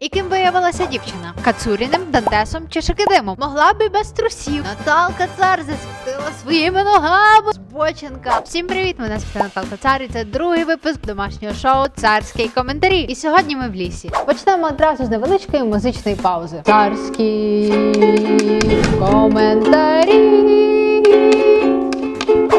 І ким виявилася дівчина? Кацуріним, Дантесом чи Шикидимом? Могла б без трусів. Наталка Цар засвітила своїми ногами. Збоченка. Всім привіт! Мене звати Наталка Цар, і це другий випуск домашнього шоу Царські коментарі. І сьогодні ми в лісі. Почнемо одразу з невеличкої музичної паузи. Царські коментарі.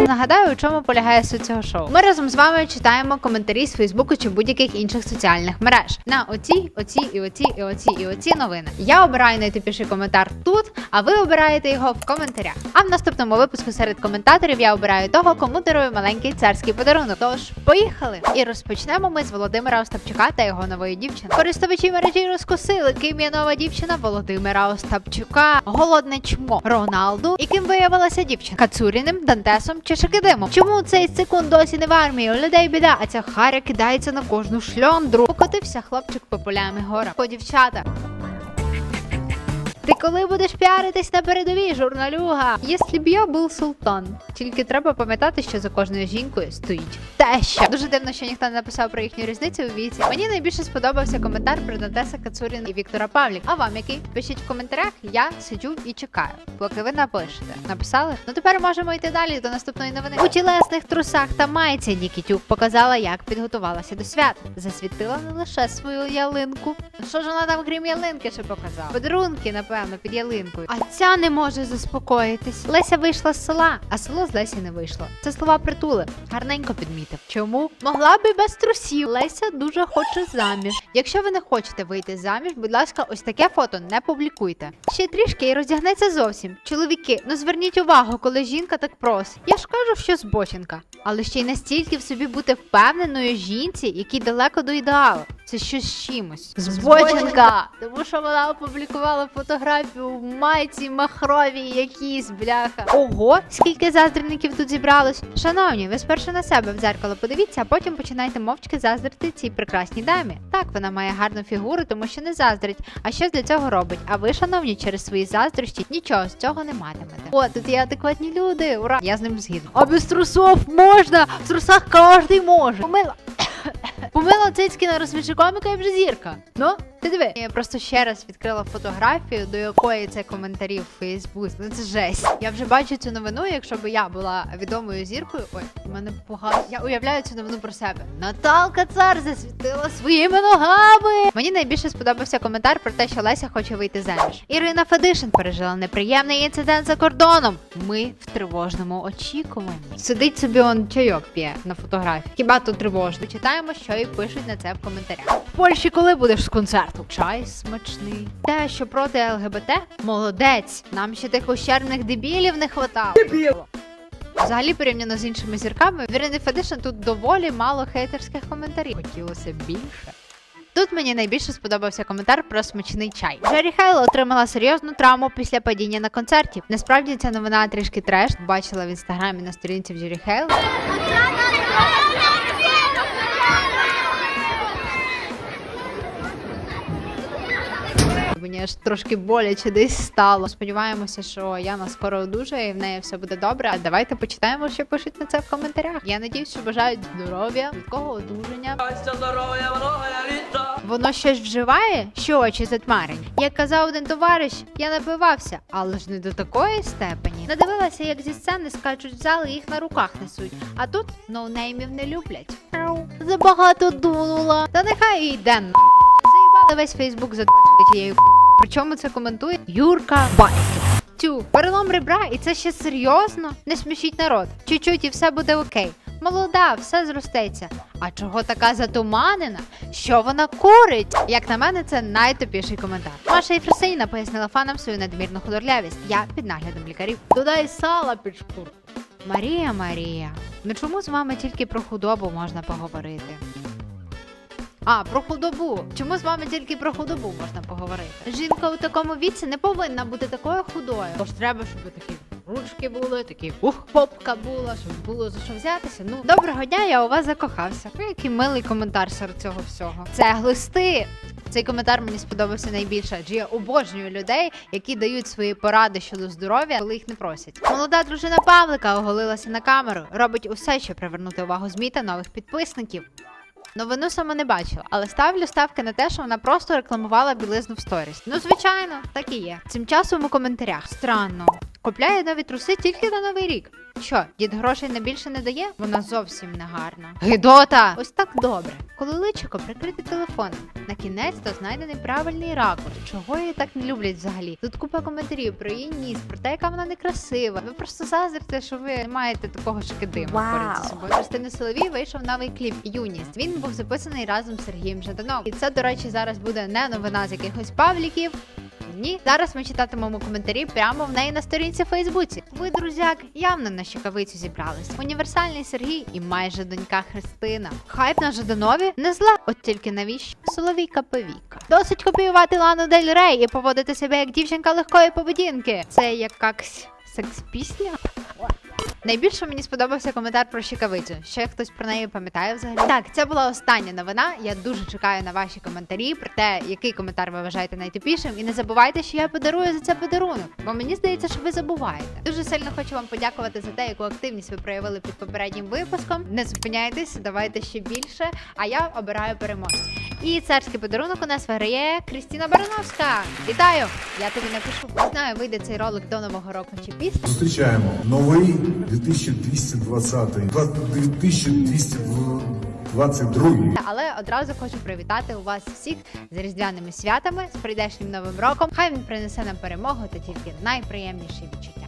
Нагадаю, у чому полягає суть цього шоу. Ми разом з вами читаємо коментарі з Фейсбуку чи будь-яких інших соціальних мереж на оці, оці і оці, і оці, і оці новини. Я обираю найтупіший коментар тут, а ви обираєте його в коментарях. А в наступному випуску серед коментаторів я обираю того, кому дарую маленький царський подарунок. Тож поїхали! І розпочнемо ми з Володимира Остапчука та його нової дівчини. Користувачі мережі розкусили, ким є нова дівчина Володимира Остапчука, голодне чмо Роналду, і ким виявилася дівчина Кацуріним, Дантесом чи Шикидимом. Чому цей секунд досі не в армії? Людей біда, а ця харя кидається на кожну шльондру. Покотився хлопчик по полями гора. По дівчата. Ти коли будеш піаритись на передовій, журналюга? Якщо б я був султан, тільки треба пам'ятати, що за кожною жінкою стоїть теща. Дуже дивно, що ніхто не написав про їхню різницю у віці. Мені найбільше сподобався коментар про Дантеса Кацуріна і Віктора Павлік. А вам який? Пишіть в коментарях. Я сиджу і чекаю, поки ви напишете. Написали? Ну тепер можемо йти далі до наступної новини. У тілесних трусах та майці Нікітюк показала, як підготувалася до свят. Засвітила не лише свою ялинку. Що ж вона там, крім ялинки, ще показала? Подарунки, напевно, під ялинкою. А ця не може заспокоїтись. Леся вийшла з села, а село з Лесі не вийшло. Це слова притули. Гарненько підмітив. Чому? Могла б і без трусів. Леся дуже хоче заміж. Якщо ви не хочете вийти заміж, будь ласка, ось таке фото не публікуйте. Ще трішки і роздягнеться зовсім. Чоловіки, ну зверніть увагу, коли жінка так просить. Я ж кажу, що збоченка. Але ще й настільки в собі бути впевненою жінці, якій далеко до ідеалу. Це щось з чимось. Збоченка! Тому що вона опублікувала фотографію в майці махровій якійсь, бляха. Ого, скільки заздрівників тут зібралось. Шановні, ви спершу на себе в дзеркало подивіться, а потім починайте мовчки заздрити цій прекрасній дамі. Так, вона має гарну фігуру, тому що не заздрить. А що для цього робить? А ви, шановні, через свої заздрощі нічого з цього не матимете. О, тут є адекватні люди. Ура! Я з ним згідна. А без трусов можна! В трусах кожен може. Помила. Помила цицьки на розсміши коміка і вже зірка. Ну, ти диви. Я просто ще раз відкрила фотографію, до якої це коментарі в Фейсбуці. Ну це жесть. Я вже бачу цю новину, якщо б я була відомою зіркою. Ой, у мене погано. Я уявляю цю новину про себе. Наталка Цар засвітила своїми ногами. Мені найбільше сподобався коментар про те, що Леся хоче вийти заміж. Ірина Федишин пережила неприємний інцидент за кордоном. Ми в тривожному очікуванні. Сидить собі он чайок п'є на фотографії. Хіба то тривожно? Читаємо, що і пишуть на це в коментарях. В Польщі, коли будеш з концерту? Чай смачний. Те, що проти ЛГБТ? Молодець. Нам ще тих ущербних дебілів не хватало. Взагалі, порівняно з іншими зірками, в Ірини Федишин тут доволі мало хейтерських коментарів. Хотілося більше. Тут мені найбільше сподобався коментар про смачний чай. Джері Хейл отримала серйозну травму після падіння на концерті. Насправді ця новина трішки треш. Бачила в інстаграмі на сторінці в Джері Хейл. Мені аж трошки боляче десь стало. Сподіваємося, що Яна скоро одужає і в неї все буде добре. Давайте почитаємо, що пишуть на це в коментарях. Я надіюсь, що бажають здоров'я, швидкого одужання. Воно щось вживає, що очі затьмарені. Як казав один товариш, я напивався, але ж не до такої степені. Надивилася, як зі сцени скачуть в зали, їх на руках несуть. А тут ноунеймів не люблять. Забагато дунула. Та нехай і йде на. Заїбали весь Фейсбук за тією. Причому це коментує Юрка Байків. Тю, перелом ребра, і це ще серйозно? Не смішіть народ. Чуть-чуть і все буде окей. Молода, все зростеться. А чого така затуманена? Що вона курить? Як на мене, це найтопіший коментар. Маша Єфросиніна пояснила фанам свою надмірну худорлявість. Я під наглядом лікарів. Додай сала під шкурку. Марія, Марія, ну чому з вами тільки про худобу можна поговорити? А, про худобу. Чому з вами тільки про худобу можна поговорити? Жінка у такому віці не повинна бути такою худою. Тож треба, щоб такі ручки були, такі ух, попка була, щоб було за що взятися. Ну, доброго дня, я у вас закохався. Який милий коментар серед цього всього. Це глисти. Цей коментар мені сподобався найбільше, адже я обожнюю людей, які дають свої поради щодо здоров'я, коли їх не просять. Молода дружина Павлика оголилася на камеру, робить усе, щоб привернути увагу ЗМІ та нових підписників. Новину саме не бачила, але ставлю ставки на те, що вона просто рекламувала білизну в сторіс. Ну, звичайно, так і є. Цим часом у коментарях странно. Купляє нові труси тільки на новий рік. Що, дід грошей на більше не дає? Вона зовсім не гарна. Гидота! Ось так добре. Коли личико прикрите телефоном. На кінець то знайдений правильний ракурс. Чого її так не люблять взагалі? Тут купа коментарів про її ніс, про те, яка вона некрасива. Ви просто заздрите, що ви не маєте такого шкидиму Вау. поряд собою. Христини Соловій вийшов новий кліп Юність. Він був записаний разом з Сергієм Жаданом. І це, до речі, зараз буде не новина з якихось павліків. Ні, зараз ми читатимемо коментарі прямо в неї на сторінці в Фейсбуці. Ви, друзяк, явно на щекавицю зібралися. Універсальний Сергій і майже донька Христина. Хайп на Жаданові не зла, от тільки навіщо Соловійка повіка. Досить копіювати Лану Дель Рей і поводити себе як дівчинка легкої поведінки. Це якась секс-пісня? Найбільше мені сподобався коментар про щекавицю. Ще хтось про неї пам'ятає взагалі. Так, це була остання новина. Я дуже чекаю на ваші коментарі про те, який коментар ви вважаєте найтупішим. І не забувайте, що я подарую за це подарунок, бо мені здається, що ви забуваєте. Дуже сильно хочу вам подякувати за те, яку активність ви проявили під попереднім випуском. Не зупиняйтесь, давайте ще більше. А я обираю переможця. І царський подарунок у нас виграє Крістіна Барановська. Вітаю! Я тобі напишу. Не знаю, вийде цей ролик до нового року чи після. Зустрічаємо новий 2220, 2222. Але одразу хочу привітати у вас всіх з різдвяними святами, з прийдешнім новим роком. Хай він принесе нам перемогу та тільки найприємніші відчуття.